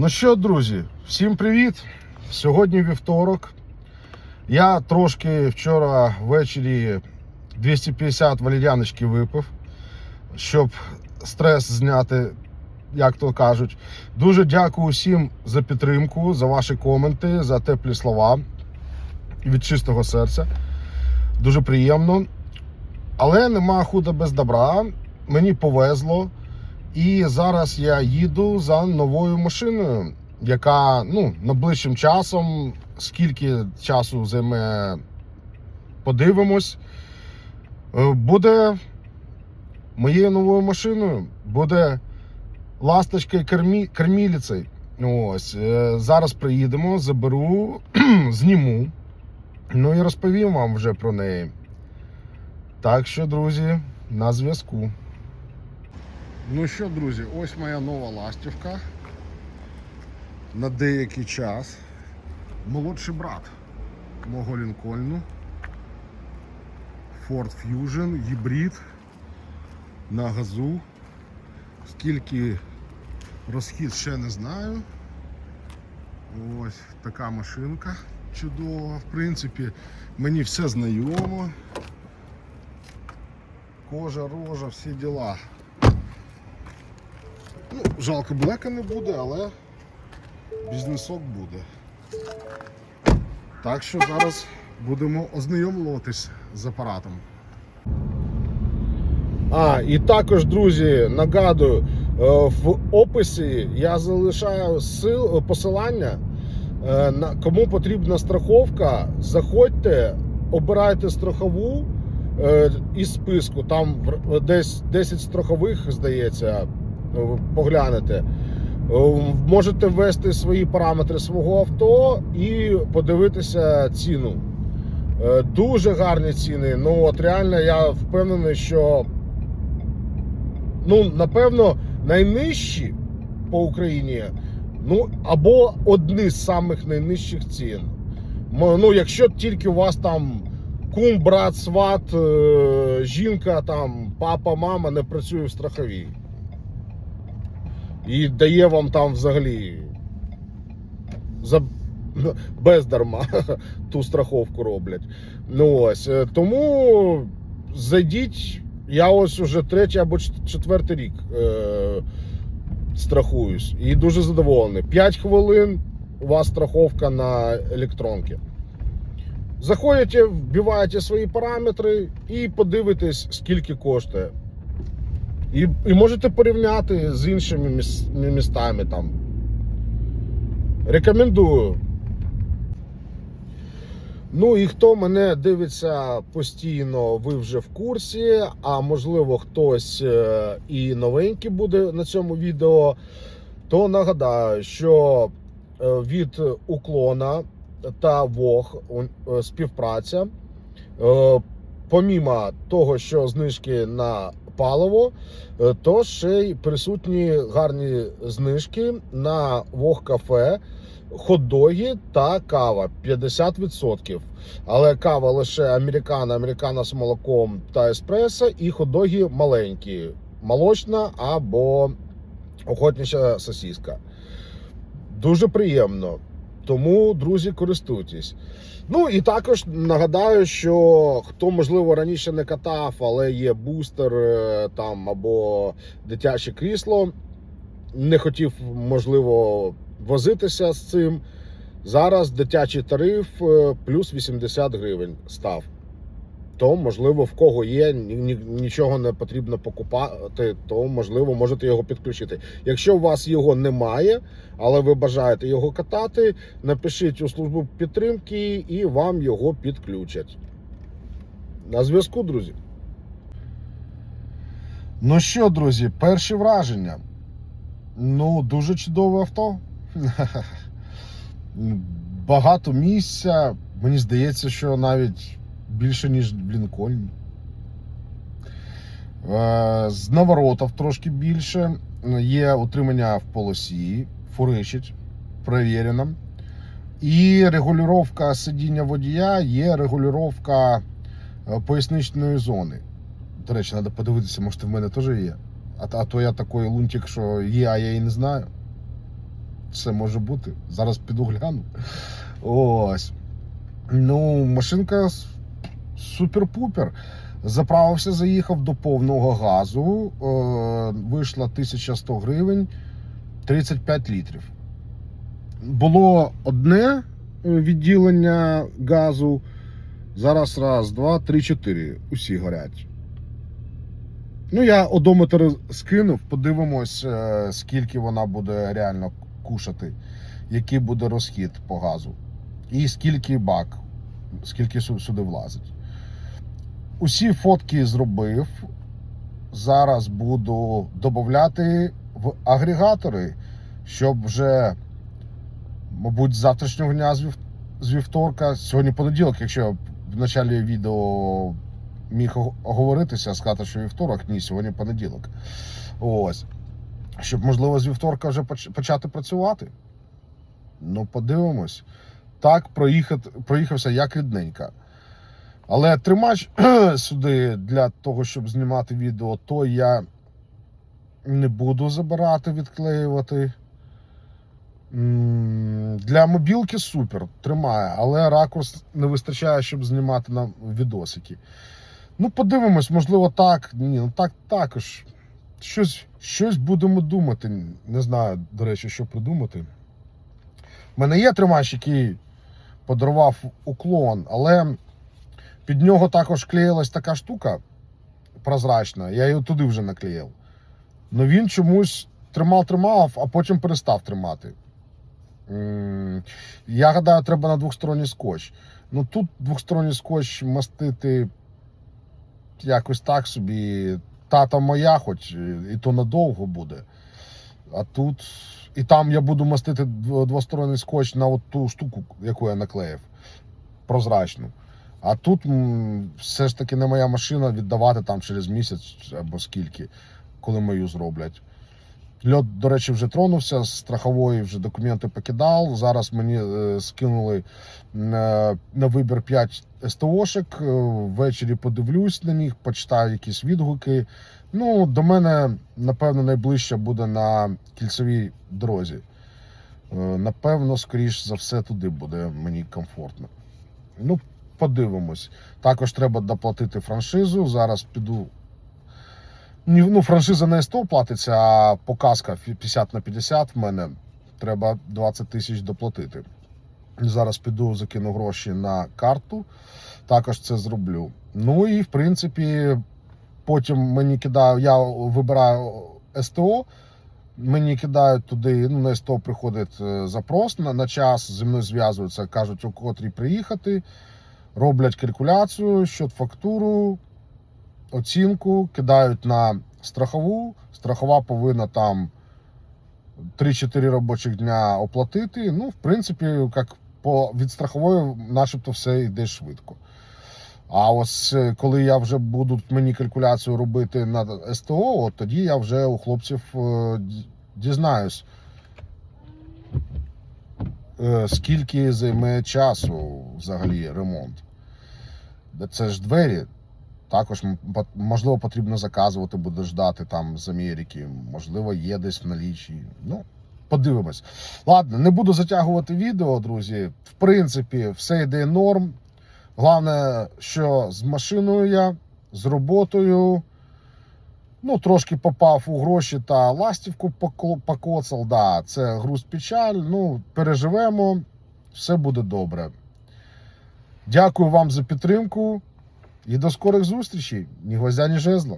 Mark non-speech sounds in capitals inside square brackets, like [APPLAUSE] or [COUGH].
Ну що, друзі, всім привіт! Сьогодні вівторок. Я трошки вчора ввечері 250 валер'яночки випив, щоб стрес зняти, як то кажуть. Дуже дякую всім за підтримку, за ваші коменти, за теплі слова від чистого серця. Дуже приємно. Але нема худа без добра. Мені повезло. І зараз я їду за новою машиною, яка ну, найближчим часом, скільки часу займе, подивимось, е, буде моєю новою машиною. Буде ласточкою кермі, керміліцею. Ось. е, Зараз приїдемо, заберу, [CLEARS THROAT] зніму. Ну і розповім вам вже про неї. Так що, друзі, на зв'язку. Ну що, друзі, ось моя нова ластівка. На деякий час. Молодший брат мого Лінкольну. Ford Fusion, гібрид на газу. Скільки розхід ще не знаю. Ось така машинка чудова. В принципі, мені все знайомо. Кожа, рожа, всі діла. Ну, жалко, блека не буде, але бізнесок буде. Так що зараз будемо ознайомлюватись з апаратом. А, і також, друзі, нагадую, е, в описі я залишаю посилання. е, Кому потрібна страховка, заходьте, обирайте страхову е, із списку. Там десь 10 страхових, здається, поглянете. Е, Можете ввести свої параметри свого авто і подивитися ціну. Е, Дуже гарні ціни. Ну от реально я впевнений, що ну, напевно, найнижчі по Україні, ну, або одні з самих найнижчих цін. Ну, якщо тільки у вас там кум, брат, сват, е, жінка, там, папа, мама не працює в страховій. І дає вам там взагалі за бездарма [LAUGHS] ту страховку роблять. Ну ось. е, Тому зайдіть. Я ось уже третій або четвертий рік е, страхуюсь і дуже задоволений. 5 хвилин у вас страховка на електронки. Заходите, вбиваєте свої параметри і подивитесь, скільки коштує. І, і можете порівняти з іншими міс- містами там. Рекомендую. Ну і хто мене дивиться постійно, ви вже в курсі. А можливо, хтось е, і новенький буде на цьому відео, то нагадаю, що е, від уклона та ВОГ е, співпраця. Помімо того, що знижки на паливо, е, то ще й присутні гарні знижки на Вог кафе, хот-доги та кава 50%. Але кава лише американо, американо з молоком та еспресо, і хот-доги маленькі, молочна або охотнича сосиска. Дуже приємно. Тому, друзі, користуйтесь. Ну і також нагадаю, що хто можливо раніше не катав, але є бустер е, там або дитяче крісло, не хотів, можливо, возитися з цим. Зараз дитячий тариф е, плюс 80 гривень став. То, можливо, в кого є, ні- ні- нічого не потрібно покупати, то можливо можете його підключити. Якщо у вас його немає, але ви бажаєте його катати, напишіть у службу підтримки і вам його підключать. На зв'язку, друзі. Ну що, друзі, перші враження. Ну, дуже чудове авто. [LAUGHS] Багато місця. Мені здається, що навіть більше, ніж в Лінкольні. Е, З наворотів трошки більше. Є утримання в полосі, фуричить, перевірено. І регулювання сидіння водія є регулювання е, поясничної зони. До речі, треба подивитися, може в мене теж є. А, а то я такий лунтик, що є, а я і не знаю. це може бути. Зараз піду гляну. Ось. Ну, машинка супер-пупер. Заправився, заїхав до повного газу. Е, вийшла 1100 гривень, 35 літрів. Було одне е, відділення газу. Зараз раз, два, три, чотири. Усі горять. Ну, я одометр скинув, подивимось, е, скільки вона буде реально кушати, який буде розхід по газу. І скільки бак, скільки сю- сюди влазить. Усі фотки зробив. Зараз буду додати в агрегатори, щоб вже, мабуть, з завтрашнього дня з вівторка, сьогодні понеділок, якщо я в началі відео міг оговоритися, сказати, що вівторок, ні, сьогодні понеділок. Ось. Щоб, можливо, з вівторка вже почати працювати. Ну, подивимось. Так, проїхати, проїхався як рідненька. Але тримач [CLEARS THROAT] сюди для того, щоб знімати відео, то я не буду забирати, відклеювати. Для мобілки супер, тримає, але ракурс не вистачає, щоб знімати на відосики. Ну, подивимось, можливо, так. Ні, ну так також. Щось, щось будемо думати. Не знаю, до речі, що придумати. У мене є тримач, який подарував уклон, але під нього також клеїлась така штука прозрачна. Я її туди вже наклеїв. Ну він чомусь тримав-тримав, а потім перестав тримати. Я гадаю, треба на двосторонній скотч. Ну тут двосторонній скотч мастити якось так собі. Тата моя, хоч і то надовго буде. А тут. І там я буду мастити дво- двосторонній скотч на от ту штуку, яку я наклеїв. Прозрачну. А тут все ж таки не моя машина віддавати там через місяць або скільки, коли мою зроблять. Льот, до речі, вже тронувся, з страхової вже документи покидав. Зараз мені е, скинули на, на вибір 5 СТОшек. Е, Ввечері подивлюсь на них, почитаю якісь відгуки. Ну, до мене, напевно, найближче буде на кільцевій дорозі. Е, Напевно, скоріш за все, туди буде мені комфортно. Ну, подивимось. Також треба доплатити франшизу. Зараз піду. Ну, франшиза не 100 платиться, а показка 50 на 50 в мене. Треба 20 тисяч доплатити. Зараз піду, закину гроші на карту. Також це зроблю. Ну і в принципі, потім мені кидають, я вибираю СТО. Мені кидають туди, ну на СТО приходить е, запрос на, на час, зі мною зв'язуються, кажуть, у котрій приїхати, роблять калькуляцію, щот фактуру, оцінку, кидають на страхову. Страхова повинна там 3-4 робочих дня оплатити. Ну, в принципі, як по від страхової, начебто, все йде швидко. А ось е, коли я вже буду мені калькуляцію робити на СТО, от тоді я вже у хлопців е, дізнаюсь, скільки займе часу взагалі ремонт. Це ж двері. Також можливо потрібно заказувати, буде ждати там з Америки. Можливо, є десь в налічі. Ну, подивимось. Ладно, не буду затягувати відео, друзі. В принципі, все йде норм. Головне, що з машиною я, з роботою. Ну, трошки попав у гроші та ластівку покоцал. Да, це груз печаль. Ну, переживемо, все буде добре. Дякую вам за підтримку і до скорих зустрічей. Ні гвоздя, ні жезла.